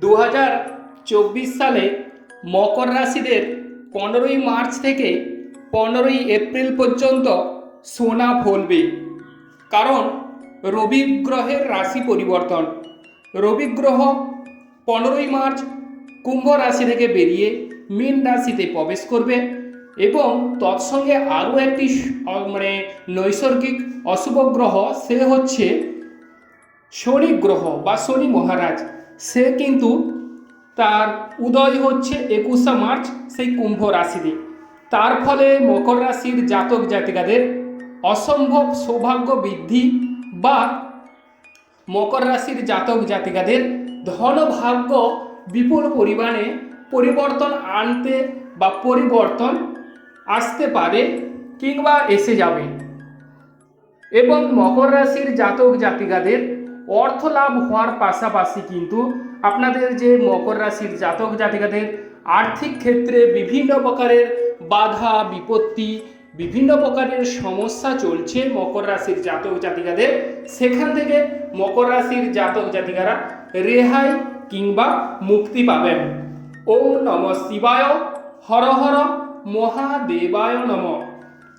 দু সালে মকর রাশিদের পনেরোই মার্চ থেকে পনেরোই এপ্রিল পর্যন্ত সোনা ফলবে। কারণ রবি গ্রহের রাশি পরিবর্তন। রবি গ্রহ পনেরোই মার্চ কুম্ভ রাশি থেকে বেরিয়ে মীন রাশিতে প্রবেশ করবে এবং তৎসঙ্গে আরও একটি মানে নৈসর্গিক অশুভ গ্রহ সে হচ্ছে শনি গ্রহ বা শনি মহারাজ। সে কিন্তু তার উদয় হচ্ছে একুশে মার্চ সেই কুম্ভ রাশিতে। তার ফলে মকর রাশির জাতক জাতিকাদের অসম্ভব সৌভাগ্য বৃদ্ধি বা মকর রাশির জাতক জাতিকাদের ধন ভাগ্য বিপুল পরিমাণে পরিবর্তন আনতে বা পরিবর্তন আসতে পারে কিংবা এসে যাবে। এবং মকর রাশির জাতক জাতিকাদের অর্থ লাভ হওয়ার পাশাপাশি কিন্তু আপনাদের যে মকর রাশির জাতক জাতিকাদের আর্থিক ক্ষেত্রে বিভিন্ন প্রকারের বাধা, বিপত্তি, বিভিন্ন প্রকারের সমস্যা চলছে মকর রাশির জাতক জাতিকাদের। সেখান থেকে মকর রাশির জাতক জাতিকারা রেহাই কিংবা মুক্তি পাবেন। ওম নম শিবায়, হর হর মহাদেবায় নম।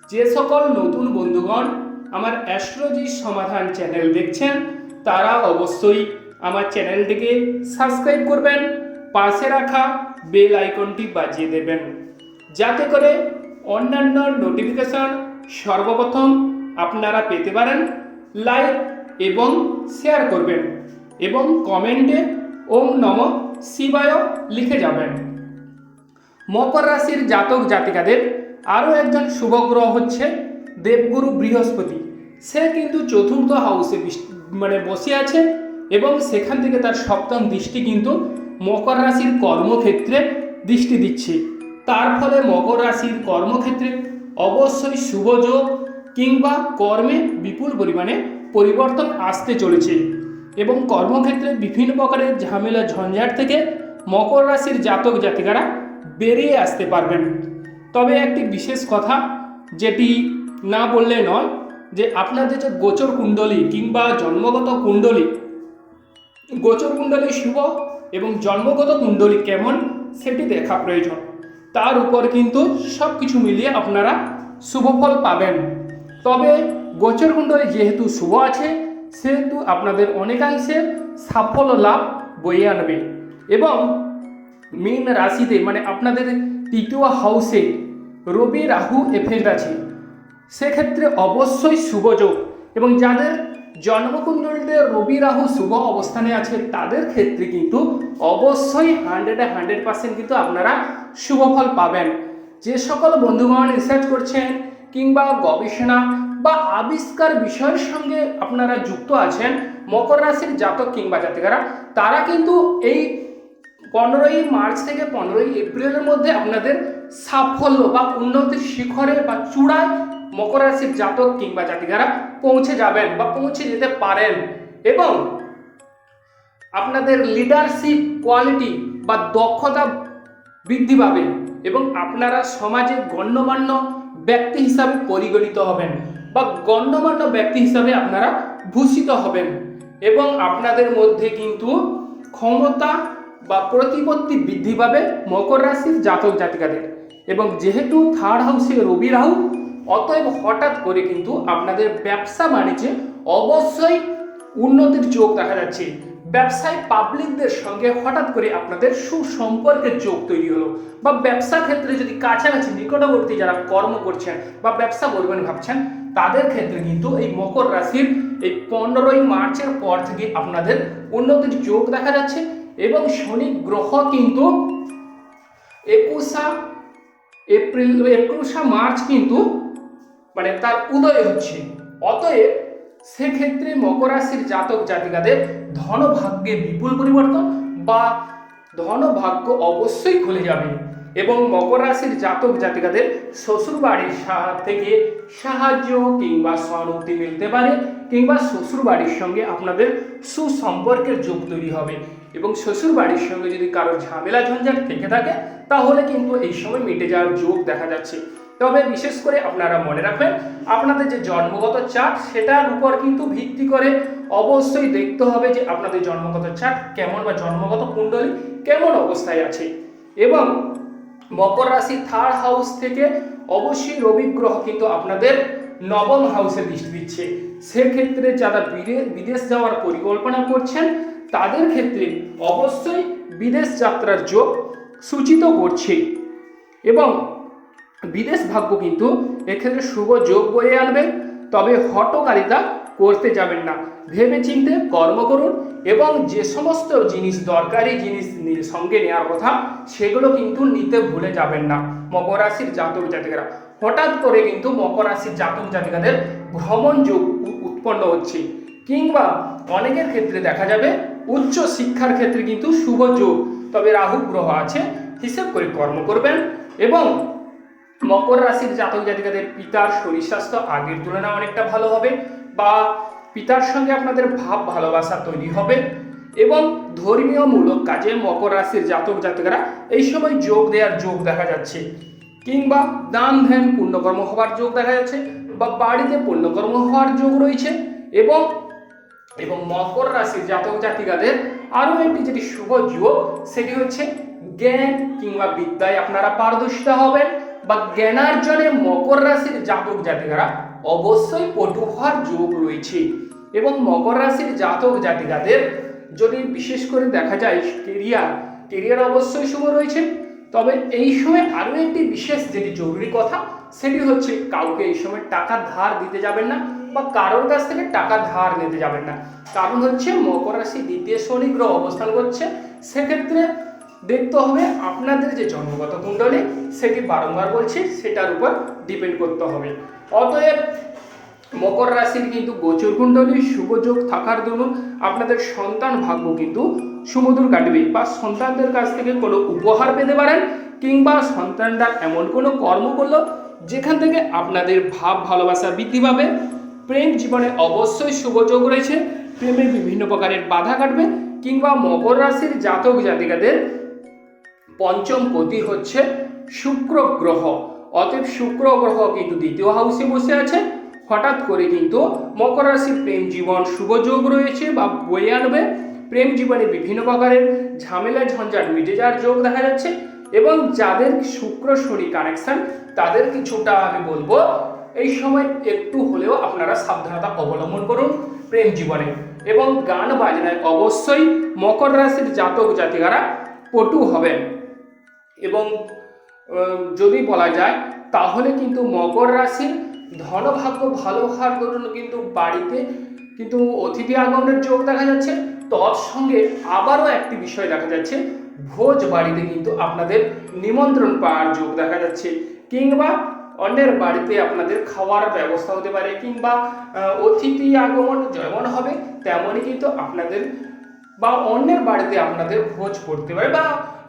যে সকল নতুন বন্ধুগণ আমার অ্যাস্ট্রোলজি সমাধান চ্যানেল দেখছেন তারা অবশ্যই আমার চ্যানেলটিকে সাবস্ক্রাইব করবেন, পাশে রাখা বেল আইকনটি বাজিয়ে দেবেন, যাতে করে অন্যান্য নোটিফিকেশন সর্বপ্রথম আপনারা পেতে পারেন লাইক এবং শেয়ার করবেন এবং কমেন্টে ওম নম শিবায় লিখে যাবেন। মকর রাশির জাতক জাতিকাদের আরও একজন শুভগ্রহ হচ্ছে দেবগুরু বৃহস্পতি। সে কিন্তু চতুর্থ হাউসে মানে বসে আছে এবং সেখান থেকে তার সপ্তম দৃষ্টি কিন্তু মকর রাশির কর্মক্ষেত্রে দৃষ্টি দিচ্ছে। তার ফলে মকর রাশির কর্মক্ষেত্রে অবশ্যই শুভযোগ কিংবা কর্মে বিপুল পরিমাণে পরিবর্তন আসতে চলেছে এবং কর্মক্ষেত্রে বিভিন্ন প্রকারের ঝামেলা, ঝঞ্ঝাট থেকে মকর রাশির জাতক জাতিকারা বেরিয়ে আসতে পারবেন। তবে একটি বিশেষ কথা, যেটি না বললে নয় যে আপনাদের যে গোচর কুণ্ডলী কিংবা জন্মগত কুণ্ডলী, গোচর কুণ্ডলী শুভ এবং জন্মগত কুণ্ডলী কেমন সেটি দেখা প্রয়োজন। তার উপর কিন্তু সব কিছু মিলিয়ে আপনারা শুভফল পাবেন। তবে গোচর কুণ্ডলী যেহেতু শুভ আছে, সেহেতু আপনাদের অনেকাংশে সাফল্য লাভ বয়ে আনবে। এবং মীন রাশিতে মানে আপনাদের তৃতীয় হাউসে রবি, রাহু এফেক্ট আছে। সেক্ষেত্রে অবশ্যই শুভযোগ এবং যাদের জন্মকুণ্ডলীতে রবি রাহু শুভ অবস্থানে আছে, তাদের ক্ষেত্রে কিন্তু অবশ্যই হান্ড্রেডে হান্ড্রেড পার্সেন্ট কিন্তু আপনারা শুভ ফল পাবেন। যে সকল বন্ধুগণ রিসার্চ করছেন কিংবা গবেষণা বা আবিষ্কার বিষয়ের সঙ্গে আপনারা যুক্ত আছেন, মকর রাশির জাতক কিংবা জাতিকারা, তারা কিন্তু এই পনেরোই মার্চ থেকে পনেরোই এপ্রিলের মধ্যে আপনাদের সাফল্য বা উন্নতির শিখরে বা চূড়ায় মকর রাশির জাতক কিংবা জাতিকারা পৌঁছে যাবেন বা পৌঁছে যেতে পারেন। এবং আপনাদের লিডারশিপ কোয়ালিটি বা দক্ষতা বৃদ্ধি পাবে এবং আপনারা সমাজে গণ্যমান্য ব্যক্তি হিসাবে পরিগণিত হবেন বা গণ্যমান্য ব্যক্তি হিসাবে আপনারা ভূষিত হবেন। এবং আপনাদের মধ্যে কিন্তু ক্ষমতা বা প্রতিপত্তি বৃদ্ধি পাবে মকর রাশির জাতক জাতিকাদের। এবং যেহেতু থার্ড হাউসে রবি রাহু অতএব হঠাৎ করে কিন্তু আপনাদের ব্যবসা বাণিজ্যে অবশ্যই উন্নতির যোগ দেখা যাচ্ছে। ব্যবসায় পাবলিকদের সঙ্গে হঠাৎ করে আপনাদের সুসম্পর্কের যোগ তৈরি হলো বা ব্যবসা ক্ষেত্রে যদি কাছাকাছি নিকটবর্তী যারা কর্ম করছেন বা ব্যবসা করবেন ভাবছেন, তাদের ক্ষেত্রে কিন্তু এই মকর রাশির এই পনেরোই মার্চের পর থেকে আপনাদের উন্নতির যোগ দেখা যাচ্ছে এবং শনি গ্রহ কিন্তু একুশা এপ্রিল, একুশা মার্চ কিন্তু মানে তার উদয় হচ্ছে। অতএব সেক্ষেত্রে মকর রাশির জাতক জাতিকাদের ধনভাগ্যে বিপুল পরিবর্তন বা ধনভাগ্য অবশ্যই খুলে যাবে এবং মকর রাশির জাতক জাতিকাদের শ্বশুর বাড়ির থেকে সাহায্য কিংবা সহানুভূতি মিলতে পারে কিংবা শ্বশুর বাড়ির সঙ্গে আপনাদের সুসম্পর্কের যোগ তৈরি হবে এবং শ্বশুর বাড়ির সঙ্গে যদি কারোর ঝামেলা ঝঞ্ঝাট থেকে থাকে, তাহলে কিন্তু এই সময় মিটে যাওয়ার যোগ দেখা যাচ্ছে। তবে বিশেষ করে আপনারা মনে রাখবেন, আপনাদের যে জন্মগত চার্ট, সেটার উপর কিন্তু ভিত্তি করে অবশ্যই দেখতে হবে যে আপনাদের জন্মগত চাট কেমন বা জন্মগত কুণ্ডলী কেমন অবস্থায় আছে। এবং মকর রাশি থার্ড হাউস থেকে অবশ্যই রবি গ্রহ কিন্তু আপনাদের নবম হাউসে দৃষ্টি দিচ্ছে। সেক্ষেত্রে যারা বিদে- বিদেশ যাওয়ার পরিকল্পনা করছেন, তাদের ক্ষেত্রে অবশ্যই বিদেশ যাত্রার যোগ সূচিত করছে এবং বিদেশ ভাগ্য কিন্তু এক্ষেত্রে শুভ যোগ বয়ে আনবে, তবে হটকারিতা করতে যাবেন না। ভেবে চিন্তে কর্ম করুন এবং যে সমস্ত জিনিস দরকারি জিনিস সঙ্গে নেওয়ার কথা, সেগুলো কিন্তু নিতে ভুলে যাবেন না, মকর রাশির জাতক জাতিকারা। হঠাৎ করে কিন্তু মকর রাশির জাতক জাতিকাদের ভ্রমণ যোগ উৎপন্ন হচ্ছে। কিংবা অনেকের ক্ষেত্রে দেখা যাবে উচ্চ শিক্ষার ক্ষেত্রে কিন্তু শুভ যোগ, তবে রাহু গ্রহ আছে, হিসেব করে কর্ম করবেন এবং মকর রাশির জাতক জাতিকাদের পিতার শরীর স্বাস্থ্য আগের তুলনায় অনেকটা ভালো হবে বা পিতার সঙ্গে আপনাদের ভাব ভালোবাসা তৈরি হবে এবং ধর্মীয় মূলক কাজে মকর রাশির জাতক জাতিকারা এই সময় যোগ দেওয়ার যোগ দেখা যাচ্ছে। কিংবা দান, ধ্যান, পুণ্যকর্ম হওয়ার যোগ দেখা যাচ্ছে বা বাড়িতে পুণ্যকর্ম হওয়ার যোগ রয়েছে এবং এবং মকর রাশির জাতক জাতিকাদের আরও একটি যেটি শুভ যোগ সেটি হচ্ছে জ্ঞান কিংবা বিদ্যায় আপনারা পারদর্শিতা হবেন। বা জ্ঞানার্জনে মকর রাশির জাতক জাতিকারা অবশ্যই পটু হওয়ার যোগ রয়েছে। এবং মকর রাশির জাতক জাতিকাদের যদি বিশেষ করে দেখা যায় কেরিয়ার কেরিয়ার অবশ্যই শুভ রয়েছে। তবে এই সময় আরও একটি বিশেষ যেটি জরুরি কথা, সেটি হচ্ছে কাউকে এই সময় টাকা ধার দিতে যাবেন না বা কারোর কাছ থেকে টাকা ধার নিতে যাবেন না। কারণ হচ্ছে মকর রাশি দ্বিতীয় শনি গ্রহ অবস্থান করছে। সেক্ষেত্রে দেখতে হবে আপনাদের যে জন্মগত কুণ্ডলী, সেটি বারংবার বলছি, সেটার উপর ডিপেন্ড করতে হবে। অতএব মকর রাশির কিন্তু গোচর কুণ্ডলী শুভযোগ থাকার দরুন আপনাদের সন্তান ভাগ্য কিন্তু সুমধুর কাটবে বা সন্তানদের কাছ থেকে কোনো উপহার পেতে পারেন কিংবা সন্তানরা এমন কোনো কর্ম করল যেখান থেকে আপনাদের ভাব, ভালোবাসা বৃদ্ধি পাবে। প্রেম জীবনে অবশ্যই শুভযোগ রয়েছে। প্রেমে বিভিন্ন প্রকারের বাধা কাটবে কিংবা মকর রাশির জাতক জাতিকাদের পঞ্চম পতি হচ্ছে শুক্র গ্রহ। অতএব শুক্র গ্রহ কিন্তু দ্বিতীয় হাউসে বসে আছে। হঠাৎ করে কিন্তু মকর রাশির প্রেম জীবন শুভযোগ রয়েছে বা বয়ে আনবে। প্রেম জীবনে বিভিন্ন প্রকারের ঝামেলা, ঝঞ্ঝাট মিটে যাওয়ার যোগ দেখা যাচ্ছে এবং যাদের শুক্র শনি কানেকশন তাদের কিছুটা আমি বলব, এই সময় একটু হলেও আপনারা সাবধানতা অবলম্বন করুন প্রেম জীবনে। এবং গান বাজনায় অবশ্যই মকর রাশির জাতক জাতিকারা পটু হবেন। এবং যদি বলা যায়, তাহলে কিন্তু মকর রাশির ধনভাগ্য ভালো হওয়ার দরুন কিন্তু বাড়িতে কিন্তু অতিথি আগমনের যোগ দেখা যাচ্ছে। তৎসঙ্গে আবারও একটি বিষয় দেখা যাচ্ছে, ভোজ বাড়িতে কিন্তু আপনাদের নিমন্ত্রণ পাওয়ার যোগ দেখা যাচ্ছে। কিংবা অন্যের বাড়িতে আপনাদের খাওয়ার ব্যবস্থা হতে পারে, কিংবা অতিথি আগমন যেমন হবে, তেমনই কিন্তু আপনাদের বা অন্যের বাড়িতে আপনাদের ভোজ করতে পারে বা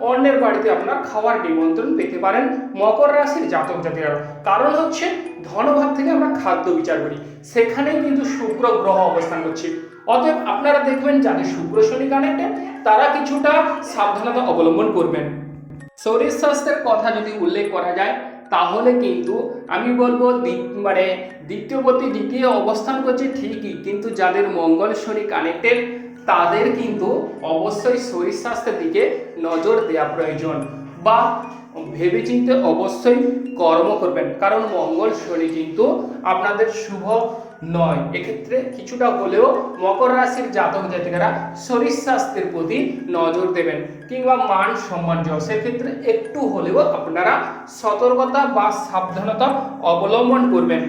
অন্যের বাড়িতে আপনার খাওয়ার নিমন্ত্রণ পেতে পারেন মকর রাশির জাতক জাতিরা কারণ হচ্ছে ধনভাব থেকে আমরা খাদ্য বিচার করি। সেখানেই কিন্তু শুক্র গ্রহ অবস্থান করছে। অতএব আপনারা দেখবেন যাদের শুক্র শনি কানেক্টেড তারা কিছুটা সাবধানতা অবলম্বন করবেন। শরীর স্বাস্থ্যের কথা যদি উল্লেখ করা যায়, তাহলে কিন্তু আমি বলব মানে দ্বিতীয়পতি দ্বিতীয় অবস্থান করছে ঠিকই, কিন্তু যাদের মঙ্গল শনি কানেক্টেড তাদের কিন্তু অবশ্যই শরীর স্বাস্থ্যের দিকে নজর দেওয়া প্রয়োজন বা ভেবেচিন্তে অবশ্যই কর্ম করবেন। কারণ মঙ্গল শনি কিন্তু আপনাদের শুভ নয়। এক্ষেত্রে কিছুটা হলেও মকর রাশির জাতক জাতিকারা শরীর স্বাস্থ্যের প্রতি নজর দেবেন কিংবা মান সম্মান যশের ক্ষেত্রে একটু হলেও আপনারা সতর্কতা বা সাবধানতা অবলম্বন করবেন।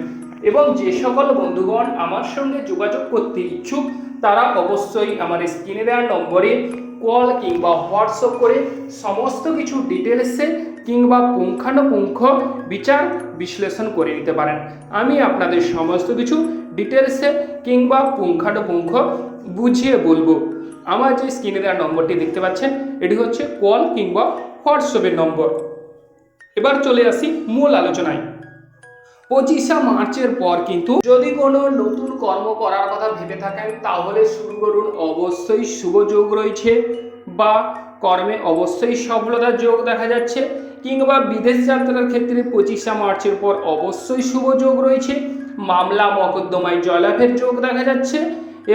এবং যে সকল বন্ধুগণ আমার সঙ্গে যোগাযোগ করতে ইচ্ছুক, তারা অবশ্যই আমার স্ক্রিনে দেওয়ার নম্বরে কল কিংবা হোয়াটসঅ্যাপ করে সমস্ত কিছু ডিটেলসে কিংবা পুঙ্খানুপুঙ্খ বিচার বিশ্লেষণ করে নিতে পারেন। আমি আপনাদের সমস্ত কিছু ডিটেলসে কিংবা পুঙ্খানুপুঙ্খ বুঝিয়ে বলব। আমার যে স্ক্রিনে দেওয়ার নম্বরটি দেখতে পাচ্ছেন, এটি হচ্ছে কল কিংবা হোয়াটসঅ্যাপের নম্বর। এবার চলে আসি মূল আলোচনায়। পঁচিশে মার্চের পর কিন্তু যদি কোনো নতুন কর্ম করার কথা ভেবে থাকেন, তাহলে শুরু করুন। অবশ্যই শুভ যোগ রয়েছে বা কর্মে অবশ্যই সফলতার যোগ দেখা যাচ্ছে। কিংবা বিদেশ যাত্রার ক্ষেত্রে পঁচিশে মার্চের পর অবশ্যই শুভ যোগ রয়েছে। মামলা মকদ্দমায় জয়লাভের যোগ দেখা যাচ্ছে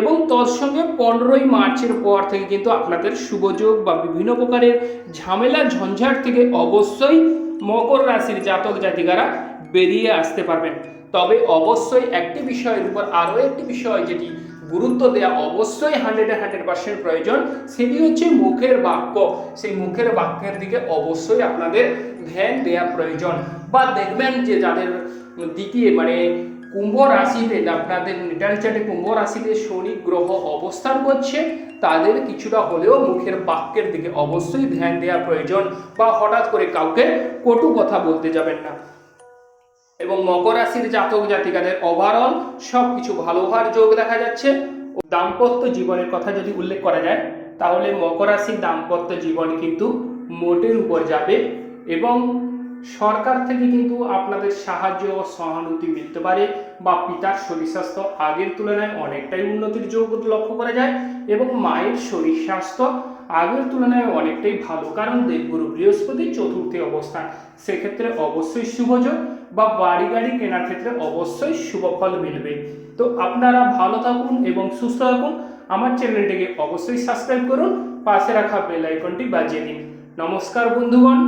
এবং তৎসঙ্গে পনেরোই মার্চের পর থেকে কিন্তু আপনাদের শুভযোগ বা বিভিন্ন প্রকারের ঝামেলা, ঝঞ্ঝাট থেকে অবশ্যই মকর রাশির জাতক জাতিকারা বেরিয়ে আসতে পারবেন। তবে অবশ্যই একটি বিষয়ের উপর আরও একটি বিষয় যেটি গুরুত্ব দেওয়া অবশ্যই হান্ড্রেডে হান্ড্রেড পার্সেন্ট প্রয়োজন, সেটি হচ্ছে মুখের বাক্য। সেই মুখের বাক্যের দিকে অবশ্যই আপনাদের ধ্যান দেওয়া প্রয়োজন। বা দেখবেন যে যাদের দিকে মানে কুম্ভ রাশিতে আপনাদের নিটাল চাটে কুম্ভ রাশিতে শনি গ্রহ অবস্থান করছে, তাদের কিছুটা হলেও মুখের বাক্যের দিকে অবশ্যই ধ্যান দেওয়া প্রয়োজন। বা হঠাৎ করে কাউকে কটু কথা বলতে যাবেন না। এবং মকর রাশির জাতক জাতিকাদের ওভারঅল সব কিছু ভালো হওয়ার যোগ দেখা যাচ্ছে। দাম্পত্য জীবনের কথা যদি উল্লেখ করা যায়, তাহলে মকর রাশির দাম্পত্য জীবন কিন্তু মোটের উপর যাবে এবং সরকার থেকে কিন্তু আপনাদের সাহায্য ও সহানুভূতি মিলতে পারে বা পিতার শরীর স্বাস্থ্য আগের তুলনায় অনেকটাই উন্নতির যোগ লক্ষ্য করা যায়। এবং মায়ের শরীর স্বাস্থ্য আগের তুলনায় অনেকটাই ভালো, কারণ দেবগুরু বৃহস্পতি চতুর্থী অবস্থান। সেক্ষেত্রে অবশ্যই শুভযোগ বা বাড়ি গাড়ি কেনার ক্ষেত্রে অবশ্যই শুভ ফল মিলবে। তো আপনারা ভালো থাকুন এবং সুস্থ থাকুন। আমার চ্যানেলটিকে অবশ্যই সাবস্ক্রাইব করুন। পাশে রাখা বেল আইকনটি বাজিয়ে দিন। নমস্কার বন্ধুগণ।